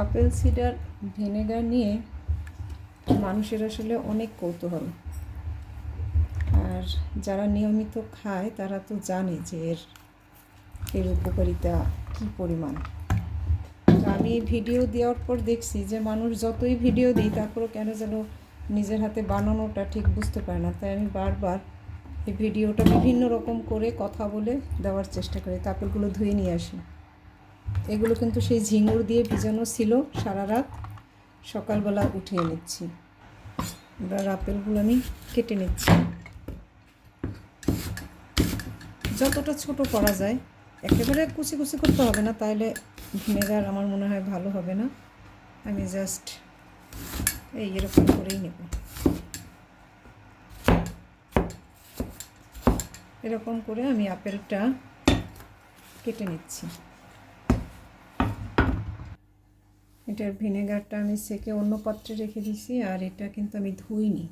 Apple, cedar, vinegar নিয়ে মানুষের আসলে অনেক কৌতূহল। আর যারা নিয়মিত খায়, তারা তো জানে যে এর এর উপকারিতা কী পরিমাণ। আমি ভিডিও দেওয়ার পর দেখছি যে মানুষ যতই ভিডিও দিই, তারপরও কেন যেন নিজের হাতে বানানোটা ঠিক বুঝতে পারে না। তাই আমি বারবার এই ভিডিওটা বিভিন্ন রকম করে কথা বলে দেওয়ার চেষ্টা করি। তো আপেলগুলো ধুয়ে নিয়ে আসি। এগুলো কিন্তু সেই ঝিঙুর দিয়ে ভিজানো ছিল সারা রাত। সকালবেলা উঠিয়ে নিচ্ছি এবার আপেলগুলো আমি কেটে নিচ্ছি। যতটা ছোট করা যায়, একেবারে কুচি কুচি করতে হবে না তাহলে ভিনেগার আমার মনে হয় ভালো হবে না। আমি জাস্ট এই এরকম করেই নেব। এরকম করে আমি আপেলটা কেটে নিচ্ছি। এটার ভিনেগারটা আমি সেকে অন্য পাত্রে রেখে দিছি আর এটা কিন্তু আমি ধুইনি।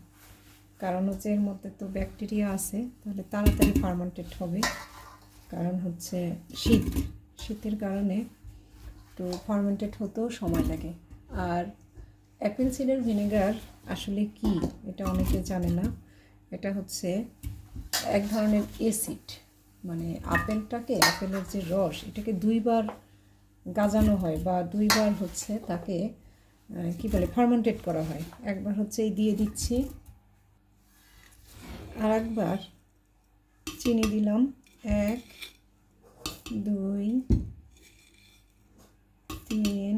কারণ হচ্ছে এর মধ্যে তো ব্যাকটেরিয়া আছে, তাহলে তাড়াতাড়ি ফার্মেন্টেড হবে। কারণ হচ্ছে শীত, শীতের কারণে তো ফার্মেন্টেড হতেও সময় লাগে। আর অ্যাপেল সিডার ভিনেগার আসলে কি এটা অনেকে জানে না। এটা হচ্ছে এক ধরনের এসিড মানে আপেলটাকে, আপেলের যে রস, এটাকে দুইবার গাজানো হয় বা দুইবার হচ্ছে তাকে কি বলে ফার্মেন্টেড করা হয়। একবার হচ্ছে এই দিয়ে দিচ্ছি। আর একবার চিনি দিলাম। এক, দুই, তিন,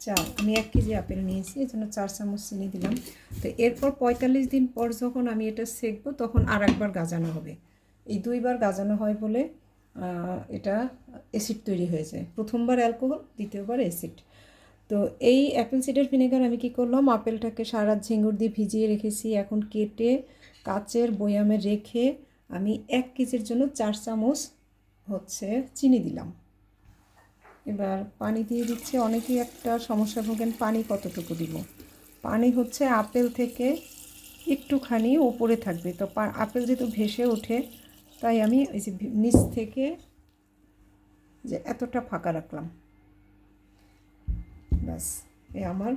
চার। আমি এক কেজি আপেল নিয়েছি, এই জন্য চার চামচ চিনি দিলাম। তো এরপর পঁয়তাল্লিশ দিন পর যখন আমি এটা সেকবো, তখন আর একবার গাজানো হবে। এই দুইবার গাজানো হয় বলে এটা অ্যাসিড তৈরি হয়ে যায়। প্রথমবার অ্যালকোহল দ্বিতীয়বার অ্যাসিড তো এই অ্যাপেল সিডার ভিনেগার আমি কি করলাম? আপেলটাকে সারা ঝিঙ্গুর দিয়ে ভিজিয়ে রেখেছি। এখন কেটে কাচের বয়ামে রেখে আমি এক কেজির জন্য চার চামচ হচ্ছে চিনি দিলাম। এবার পানি দিয়ে দিচ্ছি। অনেকেই একটা সমস্যা ভোগেন, পানি কতটুকু দিব? পানি হচ্ছে আপেল থেকে একটুখানি ওপরে থাকবে। তো আপেল যেহেতু ভেসে ওঠে তাই আমি ওই যে নিচ থেকে যে এতটা ফাঁকা রাখলাম। ব্যাস, এ আমার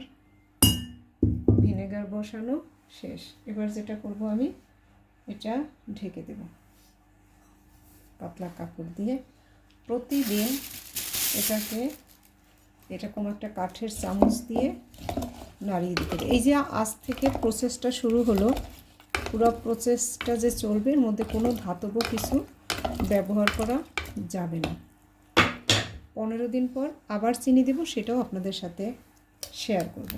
ভিনেগার বসানো শেষ। এবার যেটা করব আমি, এটা ঢেকে দেব। পাতলা কাপড় দিয়ে প্রতিদিন এটাকে এরকম একটা কাঠের চামচ দিয়ে নাড়িয়ে দিতে এই যে আজ থেকে প্রসেসটা শুরু হলো পুরো প্রসেসটা যে চলবে, এর মধ্যে কোনো ধাতব কিছু ব্যবহার করা যাবে না। পনেরো দিন পর আবার চিনি দেব, সেটাও আপনাদের সাথে শেয়ার করব।